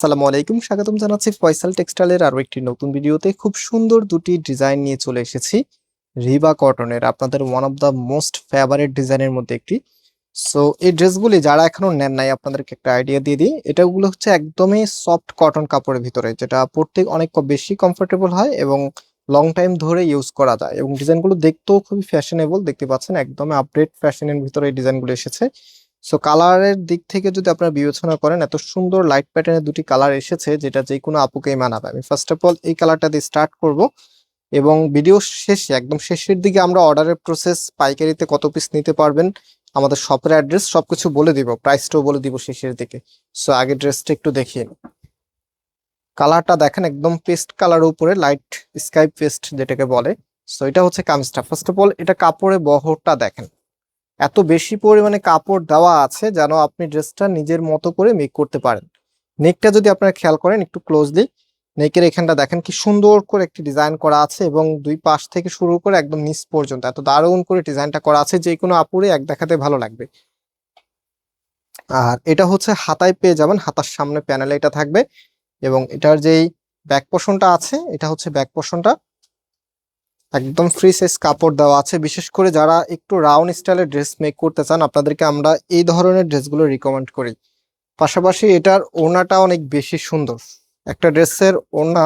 আসসালামু আলাইকুম, স্বাগতম জানাচ্ছি ফয়সাল টেক্সটাইলের আরও একটি নতুন ভিডিওতে। খুব সুন্দর দুটি ডিজাইন নিয়ে চলে এসেছি, রিবা কটনের, আপনাদের one of the most favourite ডিজাইনের মধ্যে একটি। সো এই ড্রেসগুলি যারা এখনও নেন নাই, আপনাদেরকে একটা আইডিয়া দিয়ে দিই। এটাগুলো হচ্ছে একদমই সফট কটন কাপড়ের ভিতরে, যেটা পরতে অনেক বেশি কমফোর্টেবল হয় এবং লং টাইম ধরে ইউজ করা যায়। এবং ডিজাইনগুলো দেখতেও খুবই ফ্যাশনেবল দেখতে পাচ্ছেন একদমই আপডেট ফ্যাশনের ভিতরে এই ডিজাইনগুলো এসেছে। সো কালারের দিক থেকে যদি আপনারা বিবেচনা করেন, এত সুন্দর লাইট প্যাটার্নের দুটি কালার এসেছে যেটা যে কোনো আপুকেই মানাবে। আমি ফার্স্ট অফ অল এই কালারটা দিয়ে স্টার্ট করব এবং ভিডিও শেষে, একদম শেষের দিকে আমরা অর্ডারের প্রসেস পাইকারিতে কত পিস নিতে পারবেন, আমাদের শপের অ্যাড্রেস সবকিছু বলে দিব প্রাইসটাও বলে দিব শেষের দিকে। সো আগে ড্রেসটা একটু দেখিয়ে। কালারটা দেখেন, একদম পেস্ট কালার উপরে লাইট স্কাই পেস্ট যেটাকে বলে। সো এটা হচ্ছে কামিজটা। ফার্স্ট অফ অল এটা কাপড়ে বহরটা দেখেন। এত বেশি পরিমাণে কাপড় দেওয়া আছে যেন আপনি ড্রেসটা নিজের মতো করে মেক করতে পারেন। নেকটা যদি আপনারা খেয়াল করেন একটু ক্লোজলি নেকের এখানটা দেখেন কি সুন্দর করে একটি ডিজাইন করা আছে এবং দুই পাশ থেকে শুরু করে একদম নিচ পর্যন্ত, এত দারুণ করে ডিজাইনটা করা আছে যে কোনো আপুরে এক দেখাতে ভালো লাগবে। আর এটা হচ্ছে হাতায় পেয়ে যাবেন, হাতার সামনে প্যানেলে এটা থাকবে এবং এটার যেই ব্যাক পোর্শনটা আছে, এটা হচ্ছে ব্যাক পোর্শনটা একদম ফ্রি সাইজ কাপড় দেওয়া আছে। বিশেষ করে যারা একটু রাউন্ড স্টাইলের ড্রেস মেক করতে চান, আপনাদেরকে আমরা এই ধরনের ড্রেসগুলো রিকমেন্ড করি। পাশাপাশি এটার ওড়নাটা অনেক বেশি সুন্দর। একটা ড্রেসের ওড়না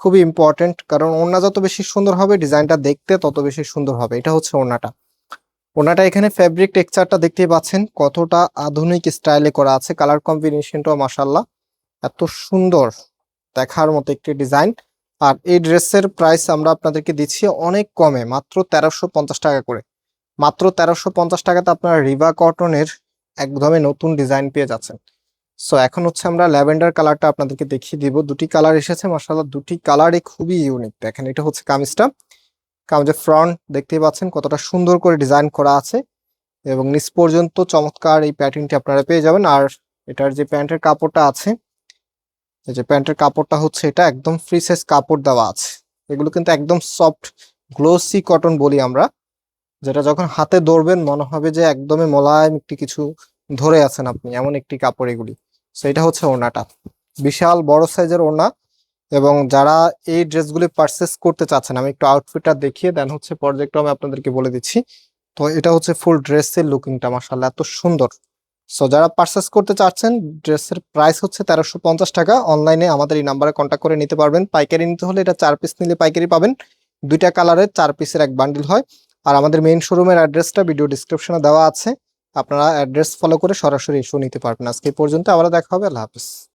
খুবই ইম্পর্টেন্ট কারণ ওড়না যত বেশি সুন্দর হবে, ডিজাইনটা দেখতে তত বেশি সুন্দর হবে। এটা হচ্ছে ওড়নাটা। ওড়নাটা এখানে ফ্যাব্রিক টেক্সচারটা দেখতেই পাচ্ছেন, কতটা আধুনিক স্টাইলে করা আছে। কালার কম্বিনেশনটাও মাসাল্লাহ এত সুন্দর দেখার মতো একটি ডিজাইন আর এই ড্রেসের প্রাইস আমরা আপনাদেরকে দিচ্ছি অনেক কমে, মাত্র তেরোশো পঞ্চাশ টাকা করে। মাত্র তেরোশো পঞ্চাশ টাকাতে আপনারা রিবা কটনের একদমই নতুন ডিজাইন পেয়ে যাচ্ছেন। সো এখন হচ্ছে আমরা ল্যাভেন্ডার কালারটা আপনাদেরকে দেখিয়ে দিব। দুটি কালার এসেছে মাসাল্লাহ দুটি কালারই খুবই ইউনিক দেখেন, এটা হচ্ছে কামিজটা। কামিজের ফ্রন্ট দেখতেই পাচ্ছেন কতটা সুন্দর করে ডিজাইন করা আছে এবং নিচ পর্যন্ত চমৎকার এই প্যাটার্নটি আপনারা পেয়ে যাবেন। আর এটার যে প্যান্টের কাপড়টা আছে এই যে প্যান্টের কাপড়টা হচ্ছে এটা, একদম ফ্রি সাইজ কাপড় দেওয়া আছে। এগুলো কিন্তু একদম সফট গ্লোসি কটন বলি আমরা, যেটা যখন হাতে ধরবেন মনে হবে যে একদমই মোলায়েম একটি কিছু ধরে আছেন আপনি, এমন একটি কাপড় এগুলি। তো এটা হচ্ছে ওড়নাটা। বিশাল, বড় সাইজের ওড়না এবং যারা এই ড্রেসগুলি পারচেস করতে চাচ্ছেন, আমি একটু আউটফিটটা দেখিয়ে দেন হচ্ছে আমি আপনাদেরকে বলে দিচ্ছি। তো, এটা হচ্ছে ফুল ড্রেসের লুকিংটা মাসাল্লাহ এত সুন্দর। সো যারা পার্সেস করতে চাচ্ছেন, ড্রেসের প্রাইস হচ্ছে তেরোশো পঞ্চাশ টাকা। অনলাইনে আমাদের এই নাম্বারে কন্ট্যাক্ট করে নিতে পারবেন। পাইকারি নিতে হলে এটা চার পিস নিলে পাইকারি পাবেন। দুইটা কালারের চার পিসের এক বান্ডিল হয়। আর আমাদের মেইন শোরুমের অ্যাড্রেসটা ভিডিও ডিসক্রিপশনে দেওয়া আছে। আপনারা অ্যাড্রেস ফলো করে সরাসরি ইস্যু নিতে পারবেন। আজকে পর্যন্ত আবার দেখা হবে। আল্লাহ হাফিজ।